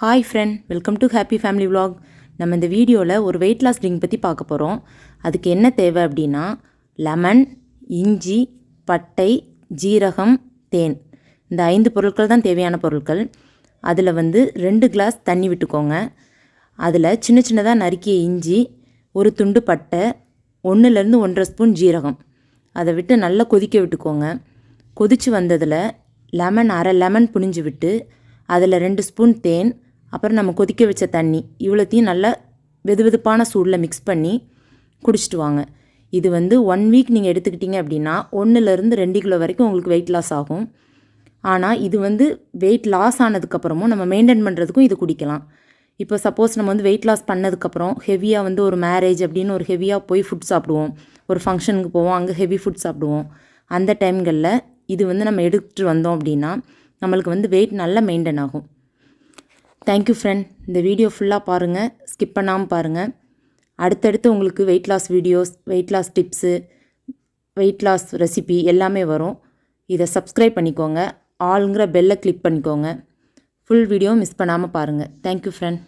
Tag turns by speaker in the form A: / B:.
A: Hi friend welcome to happy family vlog நம்ம இந்த வீடியோவில் ஒரு வெயிட் லாஸ் ட்ரிங்க் பற்றி பார்க்க போகிறோம் அதுக்கு என்ன தேவை அப்படின்னா லெமன் இஞ்சி பட்டை ஜீரகம் தேன். இந்த ஐந்து பொருட்கள் தான் தேவையான பொருட்கள். அதில் வந்து ரெண்டு கிளாஸ் தண்ணி விட்டுக்கோங்க. அதில் சின்ன சின்னதாக நறுக்கிய இஞ்சி ஒரு துண்டு பட்டை ஒன்றுலேருந்து ஒன்றரை ஸ்பூன் ஜீரகம். அதை விட்டு நல்லா கொதிக்க விட்டுக்கோங்க. கொதித்து வந்ததில் லெமன் அரை லெமன் புழிஞ்சு விட்டு அதில் ரெண்டு ஸ்பூன் தேன் அப்புறம் நம்ம கொதிக்க வச்ச தண்ணி இவ்வளோத்தையும் நல்லா வெதுவெதுப்பான சூடில் மிக்ஸ் பண்ணி குடிச்சிட்டு வாங்க. இது வந்து ஒன் வீக் நீங்கள் எடுத்துக்கிட்டீங்க அப்படின்னா ஒன்றுலேருந்து ரெண்டு கிலோ வரைக்கும் உங்களுக்கு வெயிட் லாஸ் ஆகும். ஆனால் இது வந்து வெயிட் லாஸ் ஆனதுக்கப்புறமும் நம்ம மெயின்டைன் பண்ணுறதுக்கும் இது குடிக்கலாம். இப்போ சப்போஸ் நம்ம வந்து வெயிட் லாஸ் பண்ணதுக்கப்புறம் ஹெவியாக வந்து ஒரு மேரேஜ் அப்படின்னு ஒரு ஹெவியாக போய் ஃபுட் சாப்பிடுவோம். ஒரு ஃபங்க்ஷனுக்கு போவோம் அங்கே ஹெவி ஃபுட் சாப்பிடுவோம். அந்த டைம்களில் இது வந்து நம்ம எடுத்துகிட்டு வந்தோம் அப்படின்னா நம்மளுக்கு வந்து வெயிட் நல்லா மெயின்டைன் ஆகும். தேங்க்யூ ஃப்ரெண்ட் இந்த வீடியோ ஃபுல்லாக பாருங்கள் ஸ்கிப் பண்ணாமல் பாருங்கள் அடுத்தடுத்து உங்களுக்கு weight loss videos weight loss tips weight loss recipe எல்லாமே வரும். இதை சப்ஸ்கிரைப் பண்ணிக்கோங்க. ஆளுங்கிற பெல்லை கிளிக் பண்ணிக்கோங்க. ஃபுல் வீடியோ மிஸ் பண்ணாமல் பாருங்கள் தேங்க்யூ ஃப்ரெண்ட்